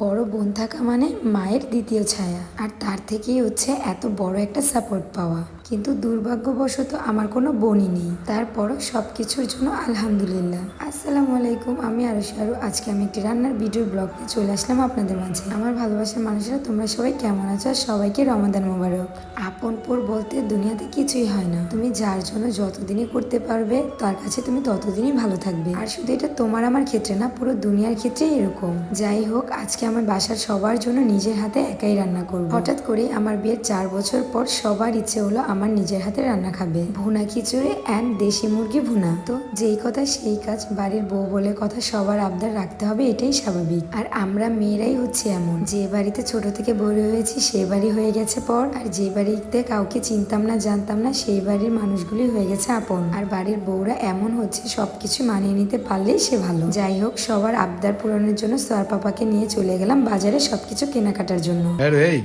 বড় বোন থাকা মানে মায়ের দ্বিতীয় ছায়া। আর তার থেকেই হচ্ছে এত বড় একটা সাপোর্ট পাওয়া। কিন্তু দুর্ভাগ্যবশত আমার কোনো বোনই নেই। তারপরও সব কিছুর জন্য আলহামদুলিল্লাহ। আসসালামু আলাইকুম, আমি আরও। আজকে আমি একটি রান্নার ভিডিও ব্লগ নিয়ে চলে আসলাম আপনাদের মাঝে। আমার ভালোবাসার মানুষেরা, তোমরা সবাই কেমন আছো? আর সবাইকে রমাদান মোবারক। আপন পর বলতে দুনিয়াতে কিছুই হয় না। তুমি যার জন্য যতদিনই করতে পারবে, তার কাছে তুমি ততদিনই ভালো থাকবে। আর শুধু এটা তোমার আমার ক্ষেত্রে না, পুরো দুনিয়ার ক্ষেত্রে এরকম। যাই হোক, আজকে আমার বাসার সবার জন্য নিজের হাতে একাই রান্না করব। হঠাৎ করে আমার বিয়ের চার বছর পর সবার ইচ্ছে হলো আমার নিজের হাতে রান্না খাবে। ভুনা খিচুড়ি অ্যান্ড দেশি মুরগি ভুনা। তো যেই কথা সেই কাজ বাড়ির বউ বলে কথা সবার আবদার রাখতে হবে এটাই স্বাভাবিক। আর আমরা মেয়েরাই হচ্ছে এমন। যে বাড়িতে ছোট থেকে বড় হয়েছি সে বাড়ি হয়ে গেছে পর। আর যে বাড়িতে কাউকে চিনতাম না, জানতাম না সেই বাড়ির মানুষগুলি হয়ে গেছে আপন। আর বাড়ির বউরা এমন হচ্ছে, সবকিছু মানিয়ে নিতে পারলেই সে ভালো। যাই হোক, সবার আবদার পূরণের জন্য সোয়ার পাপাকে নিয়ে চলে গেলাম বাজারে সবকিছু কেনাকাটার জন্য। হ্যাঁ এই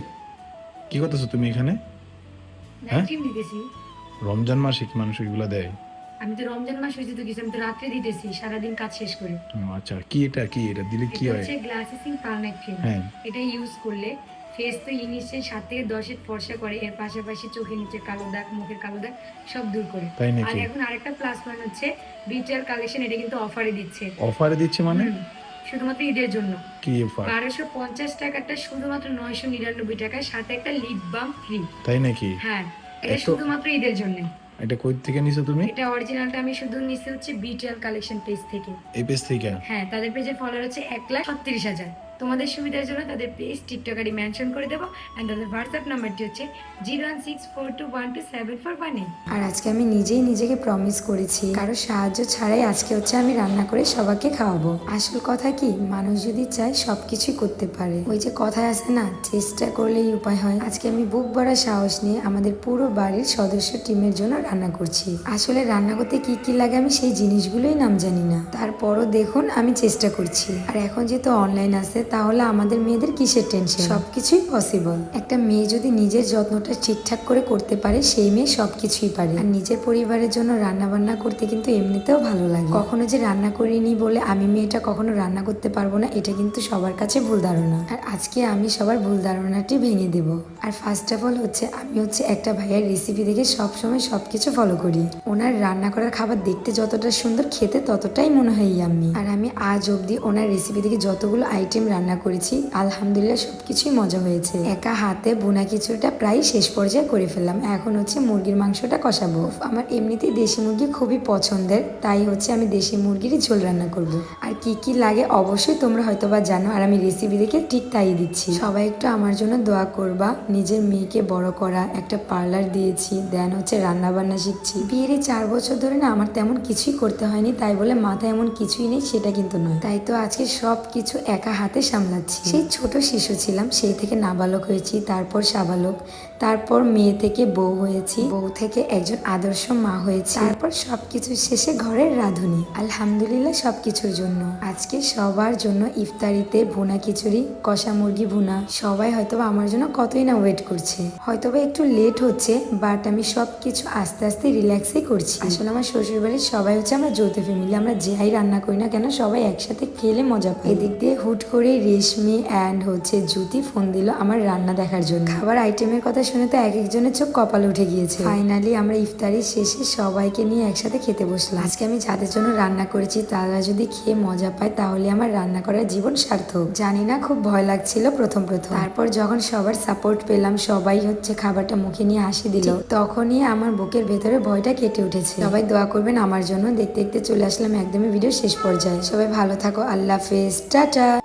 কি করতেছো তুমি এখানে? হ্যাঁ? নাইট ক্রিম দিতেছি। রমজান মাসে কি মানুষ এগুলো দেয়? আমি তো রমজান মাস হয়েছে তো কিছু আমি তো রাত্রে দিতেছি সারাদিন কাজ শেষ করে। আচ্ছা কি এটা কি এটা? দিলে কি হয়? হচ্ছে গ্লাসিসিং পার নাইট ক্রিম। হ্যাঁ। এটা ইউজ করলে ফেস তো ইনিশে সাত থেকে দশের ফর্সা করে এর পাশাপাশি চোখের নিচে কালো দাগ মুখের কালো দাগ সব দূর করে। তাই আর এখন আরেকটা প্লাস পয়েন্ট হচ্ছে বিটার কালেকশন এটা কিন্তু অফারে দিচ্ছে। অফারে দিচ্ছে মানে? শুধুমাত্র ঈদের জন্য। বারোশো পঞ্চাশ টাকাটা শুধুমাত্র নয়শো নিরানব্বই টাকায় সাথে একটা লিপ বাম ফ্রি তাই নাকি? হ্যাঁ এটা শুধুমাত্র ঈদের জন্য। এটা কই থেকে নিছো তুমি? এটা অরিজিনালটা আমি শুধু নিছি হচ্ছে বিটিএল কালেকশন পেজ থেকে। এই পেজ থেকে? হ্যাঁ তাদের পেজে ফলোয়ার হচ্ছে এক লাখ ছত্রিশ হাজার। তোমাদের সুবিধার জন্য তাদের পেজ টিকটক আইডি মেনশন করে দেবো অ্যান্ড তাদের হোয়াটসঅ্যাপ নাম্বারটি হচ্ছে zero one six four two one two seven four one eight আর আজকে আমি নিজেই নিজেকে প্রমিস করেছি, কারও সাহায্য ছাড়াই আজকে হচ্ছে আমি রান্না করে সবাইকে খাওয়াবো। আসল কথা কি, মানুষ যদি চায় সব কিছুই করতে পারে। ওই যে কথায় আছে না, চেষ্টা করলেই উপায় হয়। আজকে আমি বুক ভরা সাহস নিয়ে আমাদের পুরো বাড়ির সদস্য টিমের জন্য রান্না করছি। আসলে রান্না করতে কি কি লাগে আমি সেই জিনিসগুলোই নাম জানি না। তারপরও দেখুন আমি চেষ্টা করছি। আর এখন যেহেতু অনলাইন আছে তাহলে আমাদের মেয়েদের কিসের টেনশন সবকিছুই পসিবল একটা মেয়ে যদি নিজের যত্নটা ঠিকঠাক করে করতে পারে, সেই মেয়ে সবকিছুই পারে। আর নিজের পরিবারের জন্য রান্না বান্না করতে কিন্তু এমনিতেও ভালো লাগে। কখনো যে রান্না করিনি বলে আমি মেয়েটা কখনো রান্না করতে পারব না, এটা কিন্তু সবার কাছে ভুল ধারণা। আর আজকে আমি সবার ভুল ধারণাটি ভেঙে দেব। আর ফার্স্ট অফ অল হচ্ছে, আমি হচ্ছে একটা ভাইয়ের রেসিপি দেখে সবসময় সবকিছু ফলো করি। ওনার রান্না করার খাবার দেখতে যতটা সুন্দর, খেতে ততটাই মনে হয় ইয়াম্মি আর আমি আজ অবধি ওনার রেসিপি দেখে যতগুলো আইটেম রান্না করেছি, আলহামদুলিল্লাহ সব কিছুই মজা হয়েছে। একা হাতে বোনা কিছুটা প্রায় শেষ পর্যায়ে করে ফেললাম। এখন হচ্ছে মুরগির মাংসটা কষাবো। আমার এমনিতেই দেশি মুরগি খুবই পছন্দের, তাই হচ্ছে আমি দেশি মুরগিরই ঝোল রান্না করব। আর কি কি লাগে অবশ্যই তোমরা হয়তো বা জানো, আর আমি রেসিপি দেখে ঠিক তাই দিচ্ছি। সবাই একটু আমার জন্য দোয়া করবা, নিজের মেয়েকে বড় করা, একটা পার্লার দিয়েছি দেন হচ্ছে রান্না বান্না শিখছি। বিয়ের এই চার বছর ধরে না আমার তেমন কিছুই করতে হয়নি, তাই বলে মাথায় এমন কিছুই নেই, সেটা কিন্তু নয়। তাই তো আজকে সব কিছু একা হাতে সামলাচ্ছি। সেই ছোট শিশু ছিলাম, সেই থেকে নাবালক হয়েছি, তারপর সাবালক, তারপর মেয়ে থেকে বউ হয়েছি, বউ থেকে একজন আদর্শ মা হয়েছে, তারপর সবকিছু শেষে ঘরের রাঁধুনি। আলহামদুলিল্লাহ সবকিছুর জন্য। আজকে সবার জন্য ইফতারিতে ভুনা খিচুড়ি, কষা মুরগি ভুনা। সবাই হয়তো আমার জন্য কতই না ওয়েট করছে। হয়তোবা একটু লেট হচ্ছে বাট আমি সব কিছু আস্তে আস্তে রিল্যাক্সই করছি। আসলে আমার শ্বশুর বাড়ির সবাই হচ্ছে আমরা যৌথ ফ্যামিলি আমরা যাই রান্না করি না কেন, সবাই একসাথে খেলে মজা পাই। এদিক দিয়ে হুট করে রেশমি অ্যান্ড হচ্ছে জুতি ফোন দিল আমার রান্না দেখার জন্য। খাবার আইটেমের কথা শুনে তো এক একজনের চোখ কপাল উঠে গিয়েছে। ফাইনালি আমরা ইফতারি শেষে সবাইকে নিয়ে একসাথে খেতে বসলাম। আজকে আমি যাদের জন্য রান্না করেছি তারা যদি খেয়ে মজা পায় তাহলে আমার রান্না করার জীবন সার্থক। জানি না খুব ভয় লাগছিল প্রথম প্রথম। তারপর যখন সবার সাপোর্ট পেলাম সবাই হচ্ছে খাবারটা মুখে নিয়ে হাসি দিল। তখনই আমার বুকের ভেতরে ভয়টা কেটে উঠেছে। সবাই দোয়া করবেন আমার জন্য। দেখতে দেখতে চলে আসলাম একদমই ভিডিও শেষ পর্যায়ে। সবাই ভালো থাকো আল্লাহ হাফেজ। টাটা।